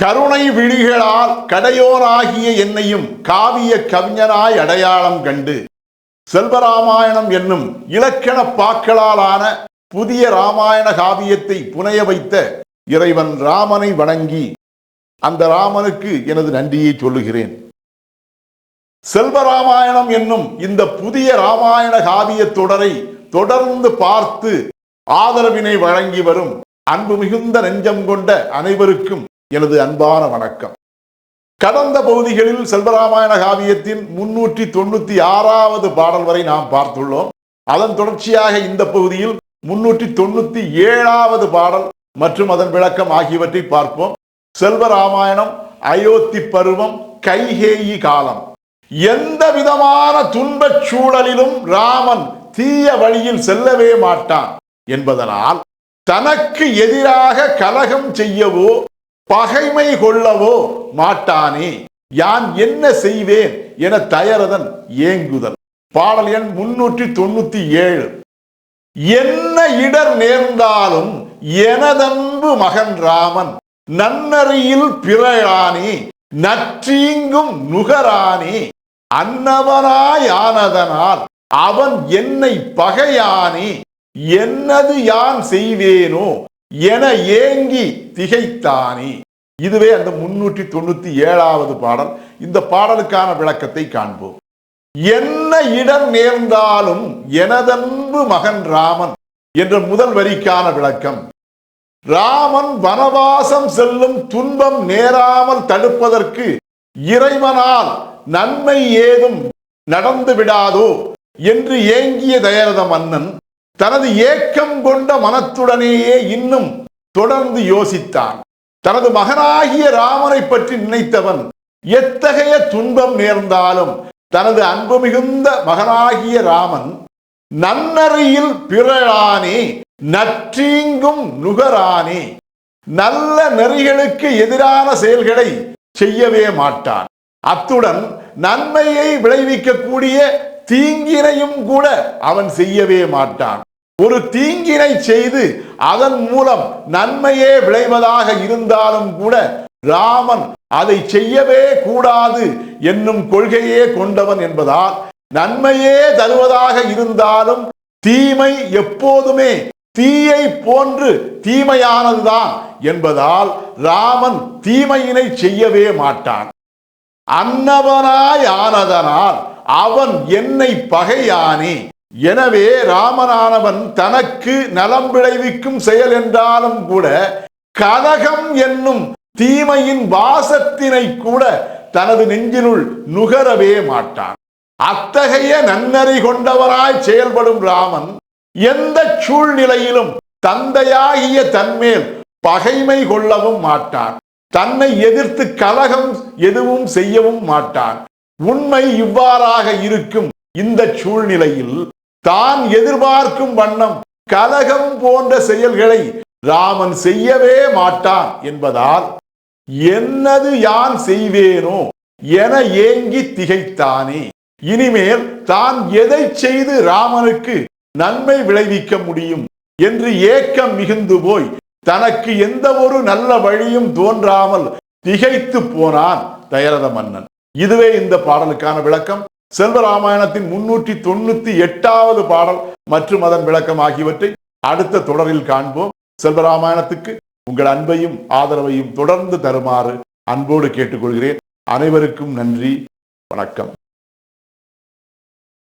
கருணை விழிகளால் கடையோராகிய என்னையும் காவிய கவிஞனாய் அடையாளம் கண்டு. செல்வராமாயணம் என்னும் இலக்கண பாக்களாலான புதிய ராமாயண காவியத்தை புனைய வைத்த இறைவன் ராமனை வணங்கி அந்த ராமனுக்கு எனது நன்றியை சொல்லுகிறேன். செல்வராமாயணம் என்னும் இந்த புதிய ராமாயண காவிய தொடரை தொடர்ந்து பார்த்து ஆதரவினை வழங்கி வரும் அன்பு மிகுந்த நெஞ்சம் கொண்ட அனைவருக்கும் எனது அன்பான வணக்கம். கடந்த பகுதிகளில் செல்வராமாயண காவியத்தின் முன்னூற்றி தொண்ணூத்தி ஆறாவது பாடல் வரை நாம் பார்த்துள்ளோம். அதன் தொடர்ச்சியாக இந்த பகுதியில் முன்னூற்றி தொண்ணூத்தி ஏழாவது பாடல் மற்றும் அதன் விளக்கம் ஆகியவற்றை பார்ப்போம். செல்வராமாயணம் அயோத்தி பருவம் கைகேயி காலம். எந்த விதமான துன்பச் சூழலிலும் ராமன் தீய வழியில் செல்லவே மாட்டான் என்பதனால் தனக்கு எதிராக கலகம் செய்யவோ பகைமை கொள்ளவோ மாட்டானே? யான் என்ன செய்வேன் என தயரதன் ஏங்குதல். பாடல் எண் முன்னூற்றி தொண்ணூத்தி ஏழு. என்ன இடர் நேர்ந்தாலும் எனதன்பு மகன் ராமன் நன்னறியில் பிறழானே நற்றீங்கும் நுகரானே அன்னவனாயானதனால் அவன் என்னை பகையானே என்னது யான் செய்வேனோ என ஏங்கி திகைத்தானே. இதுவே அந்த முன்னூற்றி தொண்ணூத்தி ஏழாவது பாடல். இந்த பாடலுக்கான விளக்கத்தை காண்போம். என்ன இடம் நேர்ந்தாலும் எனதன்பு மகன் ராமன் என்ற முதல் வரிக்கான விளக்கம். ராமன் வனவாசம் செல்லும் துன்பம் நேராமல் தடுப்பதற்கு இறைவனால் நன்மை ஏதும் நடந்து விடாதோ என்று ஏங்கிய தயரத மன்னன் தனது ஏக்கம் கொண்ட மனத்துடனேயே இன்னும் தொடர்ந்து யோசித்தான். தனது மகனாகிய ராமனை பற்றி நினைத்தவன் எத்தகைய துன்பம் நேர்ந்தாலும் தனது அன்பு மிகுந்த மகனாகிய ராமன் நன்னறியில் பிறழானே நற்றீங்கும் நுகரானே நல்ல நெறிகளுக்கு எதிரான செயல்களை செய்யவே மாட்டான். அத்துடன் நன்மையை விளைவிக்கக்கூடிய தீங்கினையும் கூட அவன் செய்யவே மாட்டான். ஒரு தீங்கினை செய்து அதன் மூலம் நன்மையே விளைவதாக இருந்தாலும் கூட ராமன் அதை செய்யவே கூடாது என்னும் கொள்கையே கொண்டவன் என்பதால் நன்மையே தருவதாக இருந்தாலும் தீமை எப்போதுமே தீயை போன்று தீமையானதுதான் என்பதால் ராமன் தீமையினை செய்யவே மாட்டான். அன்னவனாய் ஆனதனால் அவன் என்னை பகையானே. எனவே ராமனானவன் தனக்கு நலம் விளைவிக்கும் செயல் என்றாலும் கூட கலகம் என்னும் தீமையின் வாசத்தினை கூட தனது நெஞ்சினுள் நுகரவே மாட்டான். அத்தகைய நன்னறி கொண்டவராய் செயல்படும் ராமன் எந்த சூழ்நிலையிலும் தந்தையாகிய தன்மேல் பகைமை கொள்ளவும் மாட்டான். தன்னை எதிர்த்து கலகம் எதுவும் செய்யவும் மாட்டான். உண்மை இவ்வாறாக இருக்கும் இந்த சூழ்நிலையில் தான் எதிர்பார்க்கும் வண்ணம் கலகம் போன்ற செயல்களை ராமன் செய்யவே மாட்டான் என்பதால் என்னது யான் செய்வேனோ என ஏங்கி திகைத்தானே. இனிமேல் தான் எதை செய்து ராமனுக்கு நன்மை விளைவிக்க முடியும் என்று ஏக்கம் மிகுந்து போய் தனக்கு எந்த ஒரு நல்ல வழியும் தோன்றாமல் திகைத்து போனான் தயரத மன்னன். இதுவே இந்த பாடலுக்கான விளக்கம். செல்வராமாயணத்தின் முன்னூற்றி தொண்ணூத்தி எட்டாவது பாடல் மற்றும் அதன் விளக்கம் ஆகியவற்றை அடுத்த தொடரில் காண்போம். செல்வராமாயணத்துக்கு உங்கள் அன்பையும் ஆதரவையும் தொடர்ந்து தருமாறு அன்போடு கேட்டுக்கொள்கிறேன். அனைவருக்கும் நன்றி. வணக்கம்.